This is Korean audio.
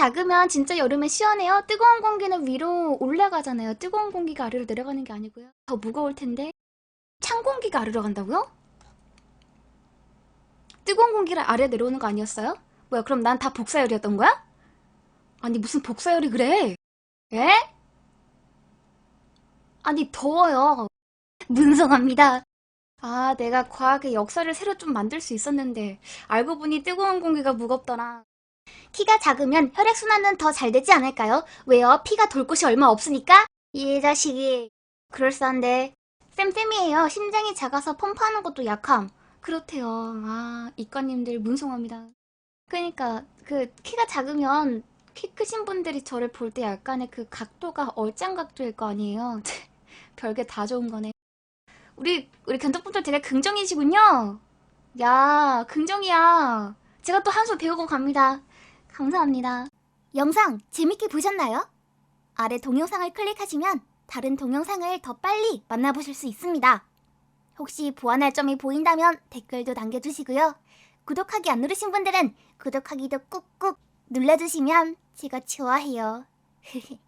작으면 진짜 여름에 시원해요. 뜨거운 공기는 위로 올라가잖아요. 뜨거운 공기가 아래로 내려가는 게 아니고요. 더 무거울 텐데. 찬 공기가 아래로 간다고요? 뜨거운 공기가 아래 내려오는 거 아니었어요? 뭐야, 그럼 난 다 복사열이었던 거야? 아니, 무슨 복사열이 그래? 에? 아니, 더워요. 문성합니다. 아, 내가 과학의 역사를 새로 좀 만들 수 있었는데, 알고 보니 뜨거운 공기가 무겁더라. 키가 작으면 혈액순환은 더 잘 되지 않을까요? 왜요? 피가 돌 곳이 얼마 없으니까? 이 자식이. 그럴싸한데. 쌤쌤이에요. 심장이 작아서 펌프하는 것도 약함. 그렇대요. 아, 이과님들 문송합니다. 그니까, 그, 키가 작으면, 키 크신 분들이 저를 볼 때 약간의 그 각도가 얼짱 각도일 거 아니에요? 별게 다 좋은 거네. 우리, 우리 견적분들 되게 긍정이시군요? 야, 긍정이야. 제가 또 한 수 배우고 갑니다. 감사합니다. 영상 재밌게 보셨나요? 아래 동영상을 클릭하시면 다른 동영상을 더 빨리 만나보실 수 있습니다. 혹시 보완할 점이 보인다면 댓글도 남겨주시고요. 구독하기 안 누르신 분들은 구독하기도 꾹꾹 눌러주시면 제가 좋아해요.